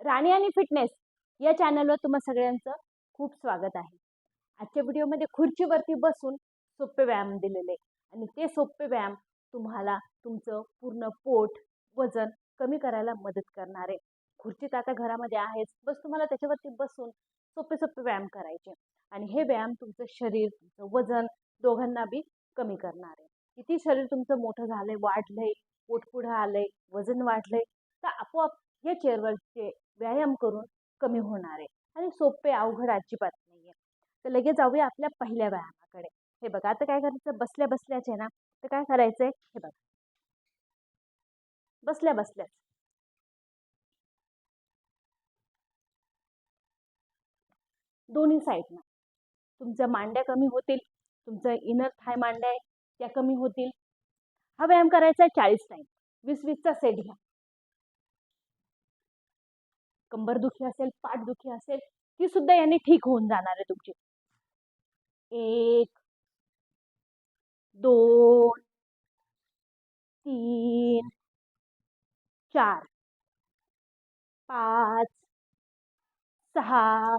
राणी आणि फिटनेस या चॅनलवर तुम्हा सगळ्यांचं खूप स्वागत आहे. आजच्या व्हिडिओमध्ये खुर्चीवरती बसून सोपे व्यायाम दिलेले आणि ते सोपे व्यायाम तुम्हाला तुमचं पूर्ण पोट वजन कमी करायला मदत करणार. आहे खुर्ची तर आता घरामध्ये आहेच बस तुम्हाला त्याच्यावरती बसून सोपे सोपे व्यायाम करायचे आणि हे व्यायाम तुमचं शरीर तुमचं वजन दोघांना बी कमी करणार. आहे किती शरीर तुमचं मोठं झालंय वाढलंय पोट पुढं आलंय वजन वाढलंय तर आपोआप या चेअरवरचे व्यायाम करून कमी होणार आहे. आणि सोपे अवघड अजिबात नाही आहे तर लगेच जाऊया आपल्या पहिल्या व्यायामाकडे. हे बघा आता काय करायचं? बसल्या बसल्याच आहे ना? तर काय करायचंय? हे बघा. बसल्या बसल्याच. दोन्ही साईडनं तुमच्या मांड्या कमी होतील. तुमचं इनर थाय मांड्या आहे त्या कमी होतील. हा व्यायाम करायचा आहे चाळीस टाईम वीस वीसचा सेट घ्या. कंबरदुखी असेल पाठदुखी असेल ती सुद्धा याने ठीक होऊन जाणार आहे तुमची. एक दोन तीन चार पाच सहा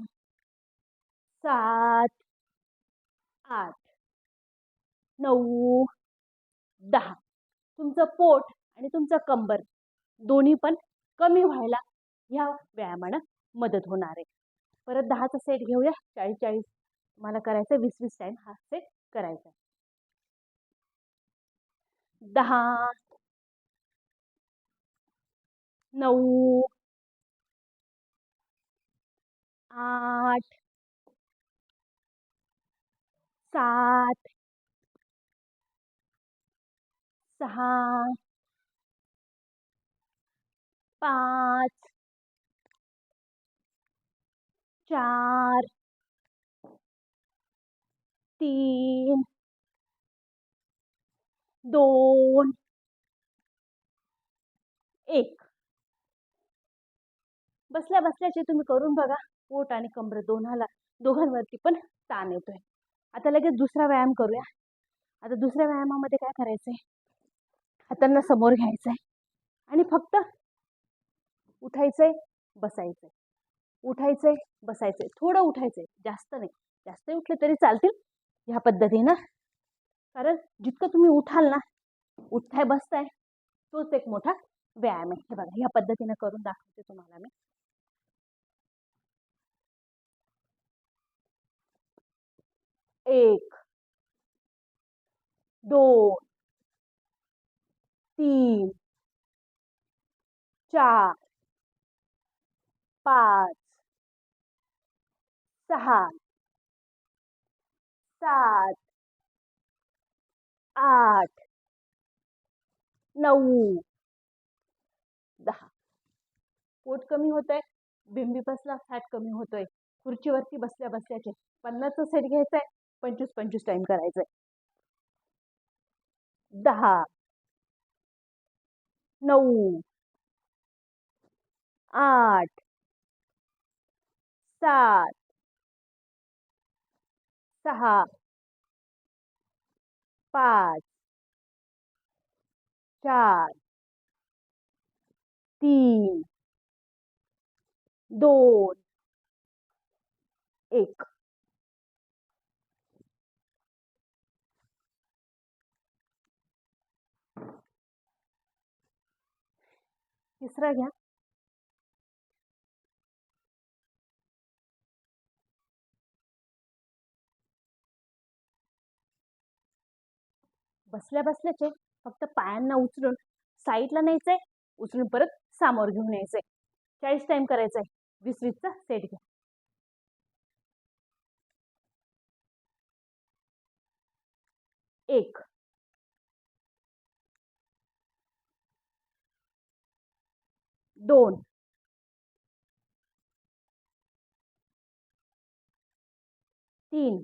सात आठ नऊ दहा. तुमचं पोट आणि तुमचं कंबर दोन्ही पण कमी व्हायला ह्या व्यायामानं मदत होणार आहे. परत दहाचा सेट घेऊया. चाळीस चाळीस मला करायचं आहे वीस वीस टाईम हा सेट करायचा आहे. दहा. नऊ. आठ. सात. सहा. पाच. चार तीन दोन एक. बसल्या बसल्याचे तुम्ही करून बघा. पोट आणि कमर दोन्हाला दोघांवरती पण ताण येतोय. आता लगेच दुसरा व्यायाम करूया. आता दुसऱ्या व्यायामामध्ये काय करायचंय? हातांना समोर घ्यायचंय. आणि फक्त उठायचंय बसायचंय. उठायचंय बसायचे थोडं उठायचंय जास्त नाही. जास्त उठले तरी चालतील. ह्या पद्धतीनं कारण जितकं तुम्ही उठाल ना उठताय बसताय तोच एक मोठा व्यायाम आहे. हे बघा ह्या पद्धतीनं करून दाखवते तुम्हाला मी. एक दोन तीन चार पाच सहा. सात. आठ. नऊ. दहा. पोट कमी होतंय बसला फॅट कमी होतोय. खुर्चीवरती बसल्या बसल्याचे पन्नासचा सेट घ्यायचा आहे पंचवीस पंचवीस टाइम करायचंय. दहा. नऊ. आठ. सात. सहा पाच चार तीन दोन एक. तिसरा घ्या. बसल्या बसल्याचे फक्त पायांना उचलून साईडला न्यायचंय उचलून परत सामोर घेऊन यायचंय चाळीस टाइम करायचंय. वीस वीसचा सेट घ्या. एक. दोन. तीन.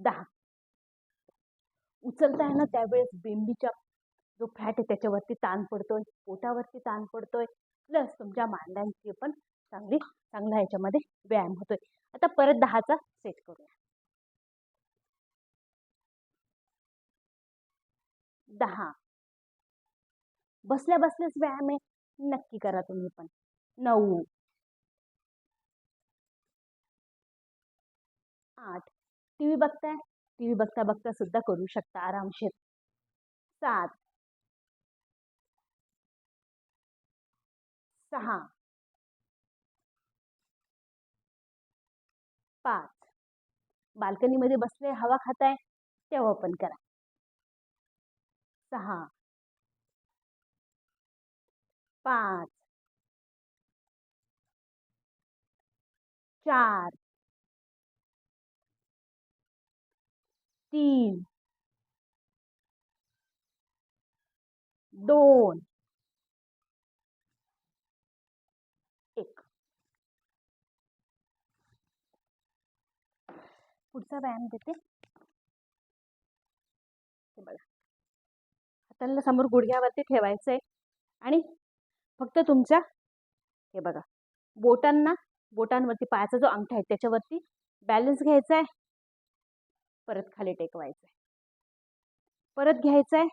दहा. उचलताय ना त्यावेळेस बेंबीच्या जो फॅट आहे त्याच्यावरती ताण पडतोय पोटावरती ताण पडतोय प्लस तुमच्या मांड्यांची पण चांगली चांगला ह्याच्यामध्ये व्यायाम होतोय. आता परत दहाचा सेट करूया. दहा. बसल्या बसल्याच व्यायाम आहे. नक्की करा तुम्ही पण. नऊ. आठ. टी व्ही बघताय टी व्ही बघता बघता सुद्धा करू शकता आरामशीर। सात। सहा। पाच। बाल्कनीमध्ये बसले, हवा खाताय, तेव्हा पण करा. सहा. पाच. चार. तीन दोन एक. पुढचा व्यायाम देते. हे बघा. हातांना समोर गुडघ्यावरती ठेवायचं आहे आणि फक्त तुमच्या हे बघा बोटांना बोटांवरती पायाचा जो अंगठा आहे त्याच्यावरती बॅलन्स घ्यायचा आहे परत खाली टेकवायचं आहे परत घ्यायचं आहे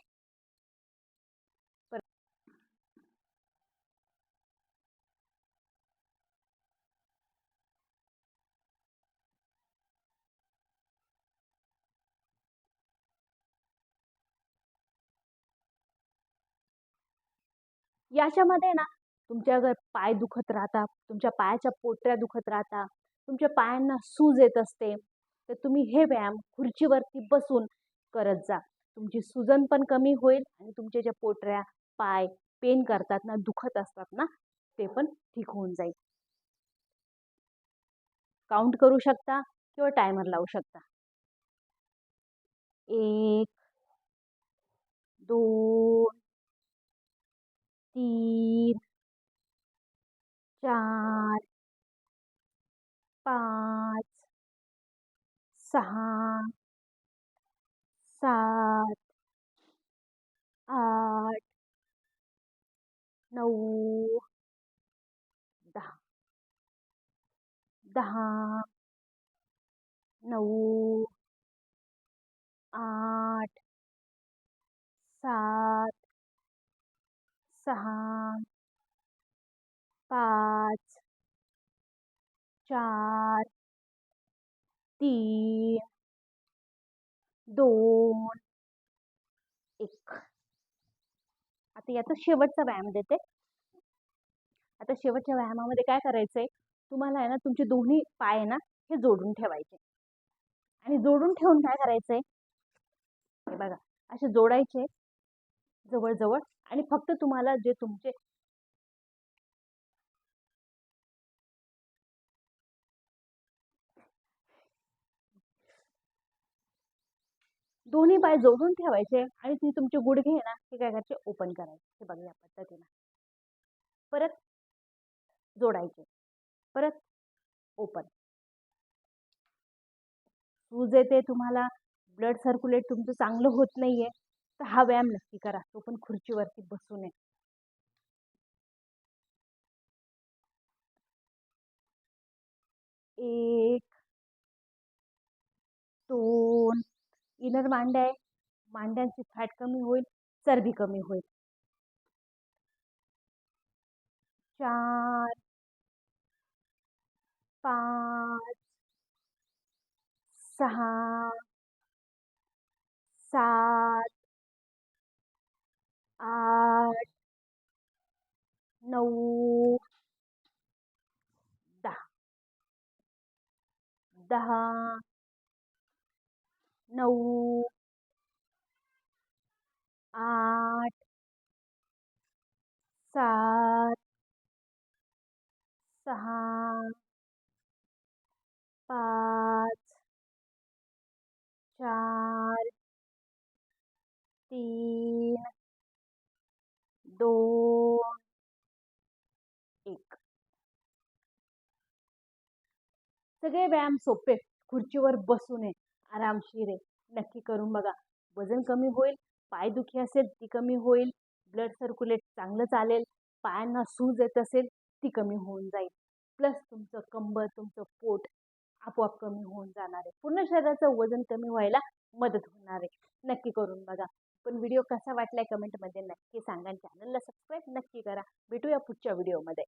याच्यामध्ये ना तुमच्या जर पाय दुखत राहतात तुमच्या पायाच्या पोटऱ्या दुखत राहतात तुमच्या पायांना सूज येत असते तर तुम्ही हे व्यायाम खुर्चीवरती बसून करत जा. तुमची सुजन पण कमी होईल आणि तुमच्या ज्या पोटऱ्या पाय पेन करतात ना दुखत असतात ना ते पण ठीक होऊन जाईल. काउंट करू शकता किंवा टायमर लावू शकता. एक दोन तीन चार सहा सात आठ नऊ दहा दहा आठ सात सहा पाच चार तीन दोन एक. आता याचा शेवटचा व्यायाम देते. आता शेवटच्या व्यायामामध्ये काय करायचंय? तुम्हाला आहे ना तुमचे दोन्ही पाय ना हे जोडून ठेवायचे. आणि जोडून ठेवून काय करायचंय? हे बघा असे जोडायचे जवळजवळ. आणि फक्त तुम्हाला जे तुमचे दोन्ही पाय जोडून ठेवायचे आणि ती तुमचे गुडघे ना ते काय करायचे? ओपन करायचे. हे बघा या पद्धतीनं. परत जोडायचे. परत ओपन सूज येते तुम्हाला. ब्लड सर्क्युलेट तुमचं चांगलं होत नाहीये. तर हा व्यायाम नक्की करा. तो पण खुर्चीवरती बसू नये. एक दोन इनर मांड्या आहे. मांड्यांची फॅट कमी होईल चरबी कमी होईल. चार पाच सहा सात आठ नऊ दहा. दहा नऊ आठ सात सहा पाच चार तीन दोन एक. सगळे व्यायाम सोपे खुर्चीवर बसून आरामशीर आहे. नक्की करून बघा. वजन कमी होईल पायदुखी असेल ती कमी होईल ब्लड सर्क्युलेट चांगलं चालेल पायांना सूज येत असेल ती कमी होऊन जाईल. प्लस तुमचं कंबर तुमचं पोट आपोआप कमी होऊन जाणार आहे. पूर्ण शरीराचं वजन कमी व्हायला मदत होणार आहे. नक्की करून बघा. पण व्हिडिओ कसा वाटलाय कमेंटमध्ये नक्की सांगा चॅनलला सबस्क्राईब नक्की करा. भेटूया पुढच्या व्हिडिओमध्ये.